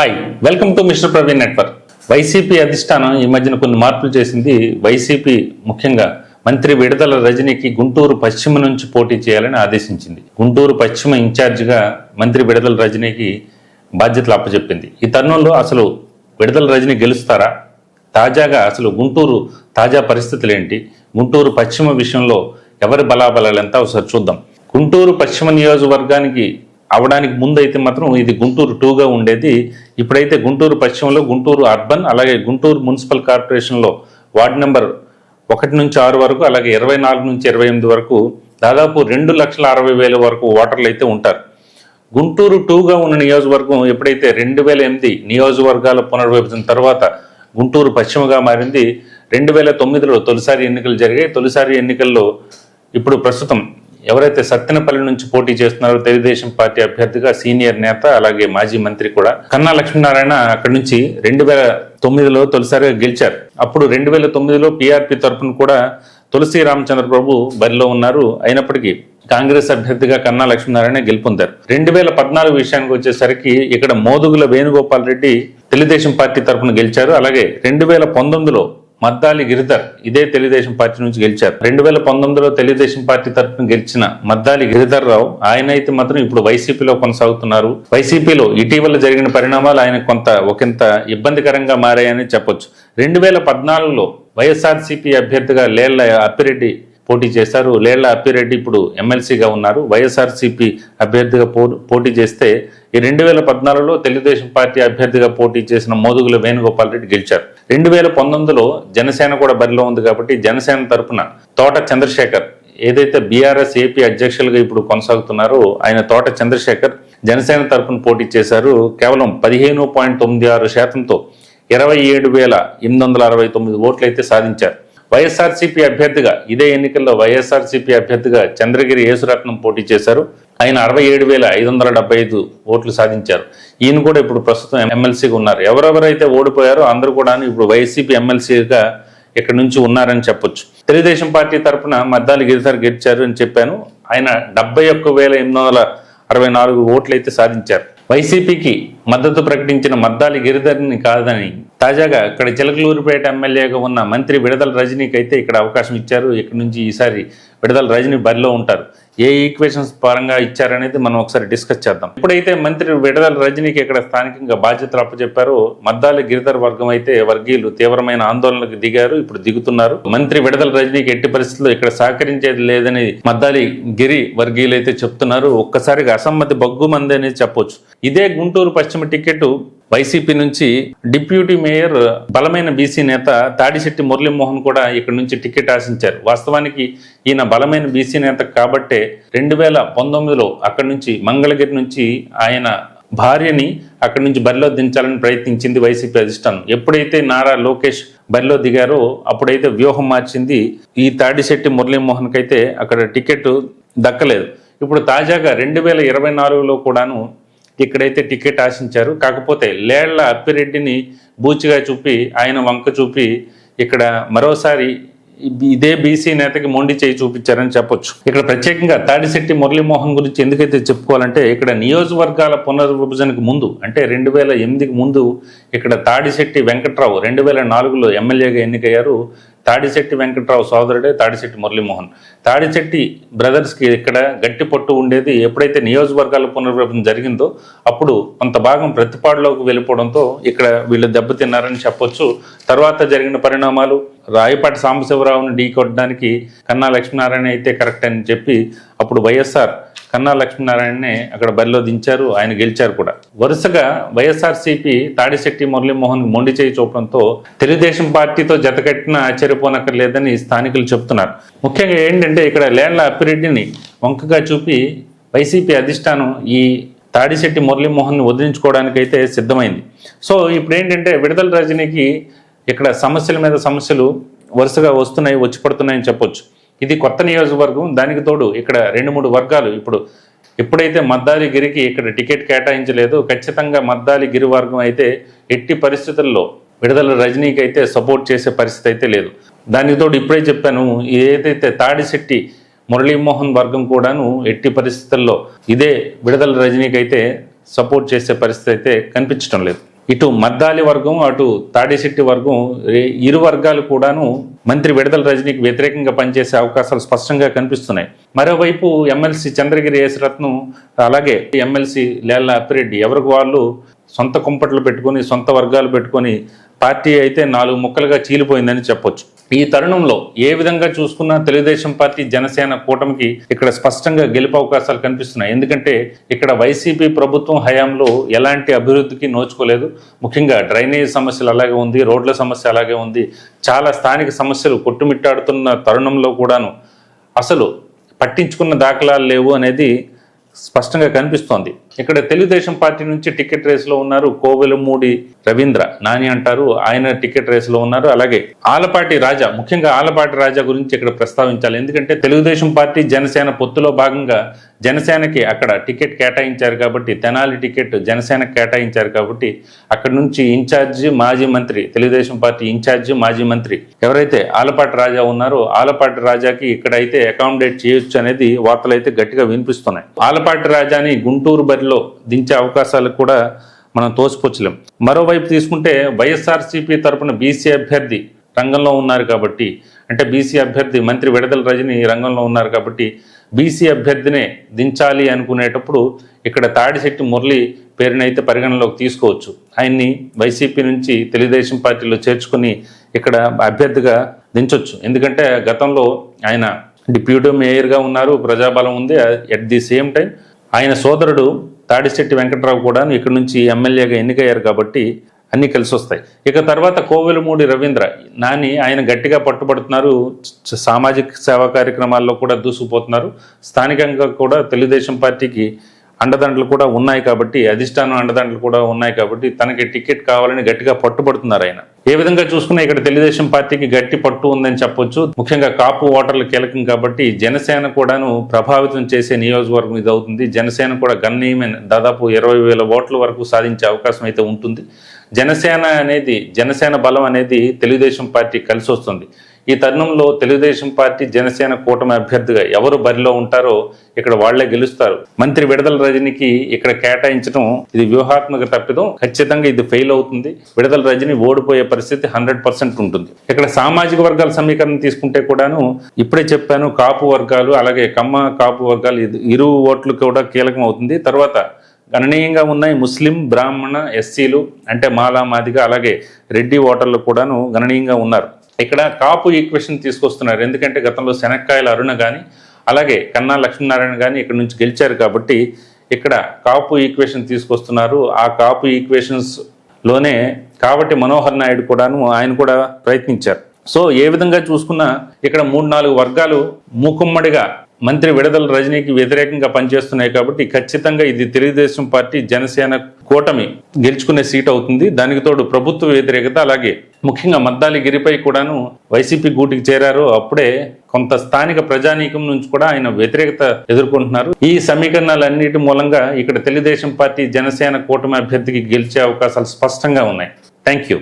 Hi welcome to mister Praveen network YCP అధిష్టానం ఈ మధ్యన కొన్ని మార్పులు చేసింది. వైసీపీ ముఖ్యంగా మంత్రి విడుదల రజనీకి గుంటూరు పశ్చిమ నుంచి పోటీ చేయాలని ఆదేశించింది. గుంటూరు పశ్చిమ ఇన్ఛార్జిగా మంత్రి విడుదల రజనీకి బాధ్యతలు అప్పచెప్పింది. ఈ తరుణంలో అసలు విడుదల రజనీ గెలుస్తారా? తాజాగా అసలు గుంటూరు తాజా పరిస్థితులు ఏంటి గుంటూరు పశ్చిమ విషయంలో ఎవరి బలాబలాలు ఎంత? ఒకసారి చూద్దాం. గుంటూరు పశ్చిమ నియోజకవర్గానికి అవడానికి ముందైతే మాత్రం ఇది గుంటూరు టూగా ఉండేది. ఇప్పుడైతే గుంటూరు పశ్చిమలో గుంటూరు అర్బన్ అలాగే గుంటూరు మున్సిపల్ కార్పొరేషన్లో వార్డు నెంబర్ ఒకటి నుంచి ఆరు వరకు అలాగే ఇరవై నాలుగు నుంచి ఇరవై ఎనిమిది వరకు దాదాపు రెండు లక్షల అరవై వేల వరకు ఓటర్లు అయితే ఉంటారు. గుంటూరు టూగా ఉన్న నియోజకవర్గం ఎప్పుడైతే రెండు వేల ఎనిమిది నియోజకవర్గాల పునర్విభజన తర్వాత గుంటూరు పశ్చిమగా మారింది రెండు వేల తొమ్మిదిలో తొలిసారి ఎన్నికలు జరిగాయి. తొలిసారి ఎన్నికల్లో ఇప్పుడు ప్రస్తుతం ఎవరైతే సత్తెనపల్లి నుంచి పోటీ చేస్తున్నారో తెలుగుదేశం పార్టీ అభ్యర్థిగా సీనియర్ నేత అలాగే మాజీ మంత్రి కూడా. కన్నా లక్ష్మీనారాయణ అక్కడి నుంచి రెండు వేల తొమ్మిదిలో తొలిసారిగా గెలిచారు. అప్పుడు రెండు వేల తొమ్మిదిలో పీఆర్పీ తరఫున కూడా తులసి రామచంద్ర ప్రభు బరిలో ఉన్నారు. అయినప్పటికీ కాంగ్రెస్ అభ్యర్థిగా కన్నా లక్ష్మీనారాయణ గెలుపొందారు. రెండు వేల పద్నాలుగు విషయానికి వచ్చేసరికి ఇక్కడ మోదుగుల వేణుగోపాల్ రెడ్డి తెలుగుదేశం పార్టీ తరఫున గెలిచారు. అలాగే రెండు వేల పంతొమ్మిదిలో మద్దాలి గిరిధర్ ఇదే తెలుగుదేశం పార్టీ నుంచి గెలిచారు. రెండు వేల పంతొమ్మిదిలో తెలుగుదేశం పార్టీ తరఫున గెలిచిన మద్దాలి గిరిధర్ రావు ఆయన అయితే మాత్రం ఇప్పుడు వైసీపీలో కొనసాగుతున్నారు. వైసీపీలో ఇటీవల జరిగిన పరిణామాలు ఆయన కొంత ఒకంత ఇబ్బందికరంగా మారాయని చెప్పొచ్చు. రెండు వేల పద్నాలుగులో వైఎస్ఆర్సీపీ అభ్యర్థిగా లేళ్ళ అప్పిరెడ్డి పోటీ చేశారు. లేళ్ళ అప్పిరెడ్డి ఇప్పుడు ఎమ్మెల్సీగా ఉన్నారు. వైఎస్ఆర్సీపీ అభ్యర్థిగా పో పోటీ చేస్తే ఈ రెండు వేల పద్నాలుగులో తెలుగుదేశం పార్టీ అభ్యర్థిగా పోటీ చేసిన మోదుగుల వేణుగోపాల్ రెడ్డి గెలిచారు. రెండు వేల పంతొమ్మిదిలో జనసేన కూడా బరిలో ఉంది కాబట్టి జనసేన తరపున తోట చంద్రశేఖర్ ఏదైతే బీఆర్ఎస్ ఏపీ అధ్యక్షులుగా ఇప్పుడు కొనసాగుతున్నారో ఆయన తోట చంద్రశేఖర్ జనసేన తరపున పోటీ చేశారు. కేవలం పదిహేను పాయింట్ తొమ్మిది ఆరు శాతంతో ఇరవై ఏడు వేల ఎనిమిది వందల అరవై తొమ్మిది ఓట్లు అయితే సాధించారు. వైఎస్ఆర్సీపీ అభ్యర్థిగా ఇదే ఎన్నికల్లో వైఎస్ఆర్సీపీ అభ్యర్థిగా చంద్రగిరి యేసురత్నం పోటీ చేశారు. ఆయన అరవై ఏడు వేల ఐదు వందల డెబ్బై ఐదు ఓట్లు సాధించారు. ఈయన కూడా ఇప్పుడు ప్రస్తుతం ఎమ్మెల్సీగా ఉన్నారు. ఎవరెవరైతే ఓడిపోయారో అందరూ కూడా ఇప్పుడు వైసీపీ ఎమ్మెల్సీగా ఇక్కడ నుంచి ఉన్నారని చెప్పొచ్చు. తెలుగుదేశం పార్టీ తరఫున మద్దాలి గిరిధర్ గెలిచారు అని చెప్పాను. ఆయన డెబ్బై ఒక్క వేల ఎనిమిది వందల అరవై నాలుగు ఓట్లు అయితే సాధించారు. వైసీపీకి మద్దతు ప్రకటించిన మద్దాలి గిరిధర్ని కాదని తాజాగా ఇక్కడ చిలకలూరుపేట ఎమ్మెల్యేగా ఉన్న మంత్రి విడదల రజనీకి అయితే ఇక్కడ అవకాశం ఇచ్చారు. ఇక్కడ నుంచి ఈసారి విడదల రజనీ బరిలో ఉంటారు. ఏ ఈక్వేషన్స్ పరంగా ఇచ్చారనేది మనం ఒకసారి డిస్కస్ చేద్దాం. ఇప్పుడైతే మంత్రి విడదల రజనీకి ఇక్కడ స్థానికంగా బాధ్యతలు అప్పచెప్పారో మద్దాలి గిరిధర్ వర్గం అయితే వర్గీయులు తీవ్రమైన ఆందోళనకు దిగారు ఇప్పుడు దిగుతున్నారు. మంత్రి విడదల రజనీకి ఎట్టి పరిస్థితుల్లో ఇక్కడ సహకరించేది లేదని మద్దాలి గిరి వర్గీయులు అయితే చెప్తున్నారు. ఒక్కసారిగా అసమ్మతి బగ్గుమంది అనేది చెప్పొచ్చు. ఇదే గుంటూరు పశ్చిమ టికెట్ వైసీపీ నుంచి డిప్యూటీ మేయర్ బలమైన బీసీ నేత తాడిశెట్టి మురళీమోహన్ కూడా ఇక్కడ నుంచి టికెట్ ఆశించారు. వాస్తవానికి ఈయన బలమైన బీసీ నేత కాబట్టే రెండు వేల పంతొమ్మిదిలో అక్కడి నుంచి మంగళగిరి నుంచి ఆయన భార్యని అక్కడి నుంచి బరిలో దించాలని ప్రయత్నించింది వైసీపీ అధిష్టానం. ఎప్పుడైతే నారా లోకేష్ బరిలో దిగారో అప్పుడైతే వ్యూహం మార్చింది ఈ తాడిశెట్టి మురళీమోహన్ అయితే అక్కడ టికెట్ దక్కలేదు. ఇప్పుడు తాజాగా రెండు వేల ఇరవై నాలుగులో కూడాను ఇక్కడైతే టికెట్ ఆశించారు. కాకపోతే లేళ్ళ అప్పిరెడ్డిని బూచిగా చూపి ఆయన వంక చూపి ఇక్కడ మరోసారి ఇదే బీసీ నేతకి మొండి చేయి చూపించారని చెప్పొచ్చు. ఇక్కడ ప్రత్యేకంగా తాడిశెట్టి మురళీమోహన్ గురించి ఎందుకైతే చెప్పుకోవాలంటే ఇక్కడ నియోజకవర్గాల పునర్విభజనకు ముందు అంటే రెండు వేల ఎనిమిదికి ముందు ఇక్కడ తాడిశెట్టి వెంకట్రావు రెండు వేల నాలుగులో ఎమ్మెల్యేగా ఎన్నికయ్యారు. తాడిశెట్టి వెంకట్రావు సోదరుడే తాడిశెట్టి మురళీమోహన్. తాడిశెట్టి బ్రదర్స్కి ఇక్కడ గట్టి పట్టు ఉండేది ఎప్పుడైతే నియోజకవర్గాల పునర్విభజన జరిగిందో అప్పుడు కొంత భాగం ప్రతిపాడులోకి వెళ్ళిపోవడంతో ఇక్కడ వీళ్ళు దెబ్బతిన్నారని చెప్పొచ్చు. తర్వాత జరిగిన పరిణామాలు రాయపాటి సాంబశివరావుని ఢీకొట్టడానికి కన్నా లక్ష్మీనారాయణ అయితే కరెక్ట్ అని చెప్పి అప్పుడు వైఎస్ఆర్ కన్నా లక్ష్మీనారాయణనే అక్కడ బరిలో దించారు ఆయన గెలిచారు కూడా. వరుసగా వైఎస్ఆర్సీపీ తాడిశెట్టి మురళీమోహన్ మొండి చేయి చూపడంతో తెలుగుదేశం పార్టీతో జతకట్టిన ఆశ్చర్యపోనక్కర్లేదని స్థానికులు చెప్తున్నారు ముఖ్యంగా ఏంటంటే ఇక్కడ లేండ్ల అప్పిరెడ్డిని వంకగా చూపి వైసీపీ అధిష్టానం ఈ తాడిశెట్టి మురళీమోహన్ వదిలించుకోవడానికైతే సిద్ధమైంది. సో ఇప్పుడు ఏంటంటే విడుదల రజనీకి ఇక్కడ సమస్యల మీద సమస్యలు వరుసగా వస్తున్నాయి వచ్చి పడుతున్నాయని చెప్పొచ్చు. ఇది కొత్త నియోజకవర్గం దానికి తోడు ఇక్కడ రెండు మూడు వర్గాలు ఇప్పుడు ఎప్పుడైతే మద్దాలి గిరికి ఇక్కడ టికెట్ కేటాయించలేదు ఖచ్చితంగా మద్దాలి గిరి వర్గం అయితే ఎట్టి పరిస్థితుల్లో విడుదల రజనీకి అయితే సపోర్ట్ చేసే పరిస్థితి అయితే లేదు. దానికి తోడు ఇప్పుడే చెప్పాను ఏదైతే తాడిశెట్టి మురళీమోహన్ వర్గం కూడాను ఎట్టి పరిస్థితుల్లో ఇదే విడుదల రజనీకి అయితే సపోర్ట్ చేసే పరిస్థితి అయితే కనిపించడం లేదు. ఇటు మద్దాలి వర్గం అటు తాడిశెట్టి వర్గం ఇరు వర్గాలు కూడాను మంత్రి విడుదల రజనీకి వ్యతిరేకంగా పనిచేసే అవకాశాలు స్పష్టంగా కనిపిస్తున్నాయి. మరోవైపు ఎమ్మెల్సీ చంద్రగిరి యేసరత్నం అలాగే ఎమ్మెల్సీ లేళ్ళ అప్పిరెడ్డి ఎవరికి వాళ్ళు సొంత కుంపట్లు పెట్టుకొని సొంత వర్గాలు పెట్టుకొని పార్టీ అయితే నాలుగు ముక్కలుగా చీలిపోయిందని చెప్పొచ్చు. ఈ తరుణంలో ఏ విధంగా చూసుకున్నా తెలుగుదేశం పార్టీ జనసేన కూటమికి ఇక్కడ స్పష్టంగా గెలుపు అవకాశాలు కనిపిస్తున్నాయి. ఎందుకంటే ఇక్కడ వైసీపీ ప్రభుత్వం హయాంలో ఎలాంటి అభివృద్ధికి నోచుకోలేదు. ముఖ్యంగా డ్రైనేజ్ సమస్యలు అలాగే ఉంది రోడ్ల సమస్య అలాగే ఉంది. చాలా స్థానిక సమస్యలు కొట్టుమిట్టాడుతున్న తరుణంలో కూడాను అసలు పట్టించుకున్న దాఖలాలు లేవు అనేది స్పష్టంగా కనిపిస్తోంది. ఇక్కడ తెలుగుదేశం పార్టీ నుంచి టికెట్ రేసులో ఉన్నారు కోవెలమూడి రవీంద్ర. నాని అంటారు ఆయన టికెట్ రేసులో ఉన్నారు. అలాగే ఆలపాటి రాజా ముఖ్యంగా ఆలపాటి రాజా గురించి ఇక్కడ ప్రస్తావించాలి. ఎందుకంటే తెలుగుదేశం పార్టీ జనసేన పొత్తులో భాగంగా జనసేనకి అక్కడ టికెట్ కేటాయించారు కాబట్టి తెనాలి టికెట్ జనసేనకు కేటాయించారు కాబట్టి అక్కడ నుంచి ఇన్ఛార్జ్ మాజీ మంత్రి తెలుగుదేశం పార్టీ ఇన్ఛార్జ్ మాజీ మంత్రి ఎవరైతే ఆలపాటి రాజా ఉన్నారో ఆలపాటి రాజాకి ఇక్కడైతే అకామిడేట్ చేయొచ్చు అనేది వార్తలు అయితే గట్టిగా వినిపిస్తున్నాయి. ఆలపాటి రాజాని గుంటూరు బరిలో దించే అవకాశాలు కూడా మనం తోసిపుచ్చలేం. మరోవైపు తీసుకుంటే వైఎస్ఆర్సీపీ తరపున బీసీ అభ్యర్థి రంగంలో ఉన్నారు కాబట్టి అంటే బీసీ అభ్యర్థి మంత్రి విడదల రజని రంగంలో ఉన్నారు కాబట్టి బీసీ అభ్యర్థినే దించాలి అనుకునేటప్పుడు ఇక్కడ తాడిశెట్టి మురళి పేరునైతే పరిగణలోకి తీసుకోవచ్చు. ఆయన్ని వైసీపీ నుంచి తెలుగుదేశం పార్టీలో చేర్చుకుని ఇక్కడ అభ్యర్థిగా దించవచ్చు ఎందుకంటే గతంలో ఆయన డిప్యూటీ మేయర్గా ఉన్నారు ప్రజాబలం ఉంది ఎట్ ది సేమ్ టైం ఆయన సోదరుడు తాడిశెట్టి వెంకట్రావు కూడా ఇక్కడ నుంచి ఎమ్మెల్యేగా ఎన్నికయ్యారు కాబట్టి అన్నీ కలిసి వస్తాయి. ఇక తర్వాత కోవెలమూడి రవీంద్ర నాని ఆయన గట్టిగా పట్టుబడుతున్నారు. సామాజిక సేవా కార్యక్రమాల్లో కూడా దూసుకుపోతున్నారు. స్థానికంగా కూడా తెలుగుదేశం పార్టీకి అండదండలు కూడా ఉన్నాయి కాబట్టి అధిష్టానం అండదండలు కూడా ఉన్నాయి కాబట్టి తనకి టికెట్ కావాలని గట్టిగా పట్టుబడుతున్నారు ఆయన. ఏ విధంగా చూసుకున్నా ఇక్కడ తెలుగుదేశం పార్టీకి గట్టి పట్టు ఉందని చెప్పొచ్చు. ముఖ్యంగా కాపు ఓటర్లు కీలకం కాబట్టి జనసేన కూడాను ప్రభావితం చేసే నియోజకవర్గం ఇది అవుతుంది జనసేన కూడా గణనీయమైన దాదాపు ఇరవై వేల ఓట్ల వరకు సాధించే అవకాశం అయితే ఉంటుంది. జనసేన అనేది జనసేన బలం అనేది తెలుగుదేశం పార్టీ కలిసి వస్తుంది ఈ తరుణంలో తెలుగుదేశం పార్టీ జనసేన కూటమి అభ్యర్థిగా ఎవరు బరిలో ఉంటారో ఇక్కడ వాళ్ళే గెలుస్తారు. మంత్రి విడుదల రజనికి ఇక్కడ కేటాయించడం ఇది వ్యూహాత్మక తప్పిదం. ఖచ్చితంగా ఇది ఫెయిల్ అవుతుంది. విడుదల రజని ఓడిపోయే పరిస్థితి హండ్రెడ్ పర్సెంట్ ఉంటుంది. ఇక్కడ సామాజిక వర్గాల సమీకరణ తీసుకుంటే కూడాను ఇప్పుడే చెప్పాను కాపు వర్గాలు అలాగే కమ్మ కాపు వర్గాలు ఇరు ఓట్లు కూడా కీలకం అవుతుంది. తర్వాత గణనీయంగా ఉన్నాయి. ముస్లిం బ్రాహ్మణ ఎస్సీలు అంటే మాలా మాదిగా అలాగే రెడ్డి ఓటర్లు కూడాను గణనీయంగా ఉన్నారు. ఇక్కడ కాపు ఈక్వేషన్ తీసుకొస్తున్నారు. ఎందుకంటే గతంలో శనక్కాయల అరుణ కానీ అలాగే కన్నా లక్ష్మీనారాయణ కానీ ఇక్కడ నుంచి గెలిచారు కాబట్టి ఇక్కడ కాపు ఈక్వేషన్ తీసుకొస్తున్నారు. ఆ కాపు ఈక్వేషన్స్లోనే కాబట్టి మనోహర్ నాయుడు కూడాను ఆయన కూడా ప్రయత్నించారు. సో ఏ విధంగా చూసుకున్నా ఇక్కడ మూడు నాలుగు వర్గాలు మూకుమ్మడిగా మంత్రి విడుదల రజనీకి వ్యతిరేకంగా పనిచేస్తున్నాయి కాబట్టి ఖచ్చితంగా ఇది తెలుగుదేశం పార్టీ జనసేన కూటమి గెలుచుకునే సీట్ అవుతుంది. దానికి తోడు ప్రభుత్వ వ్యతిరేకత అలాగే ముఖ్యంగా మద్దాలి గిరిపై కూడాను వైసీపీ గూటికి చేరారు. అప్పుడే కొంత స్థానిక ప్రజానీకం నుంచి కూడా ఆయన వ్యతిరేకత ఎదుర్కొంటున్నారు. ఈ సమీకరణాలన్నిటి మూలంగా ఇక్కడ తెలుగుదేశం పార్టీ జనసేన కూటమి అభ్యర్థికి గెలిచే అవకాశాలు స్పష్టంగా ఉన్నాయి. Thank you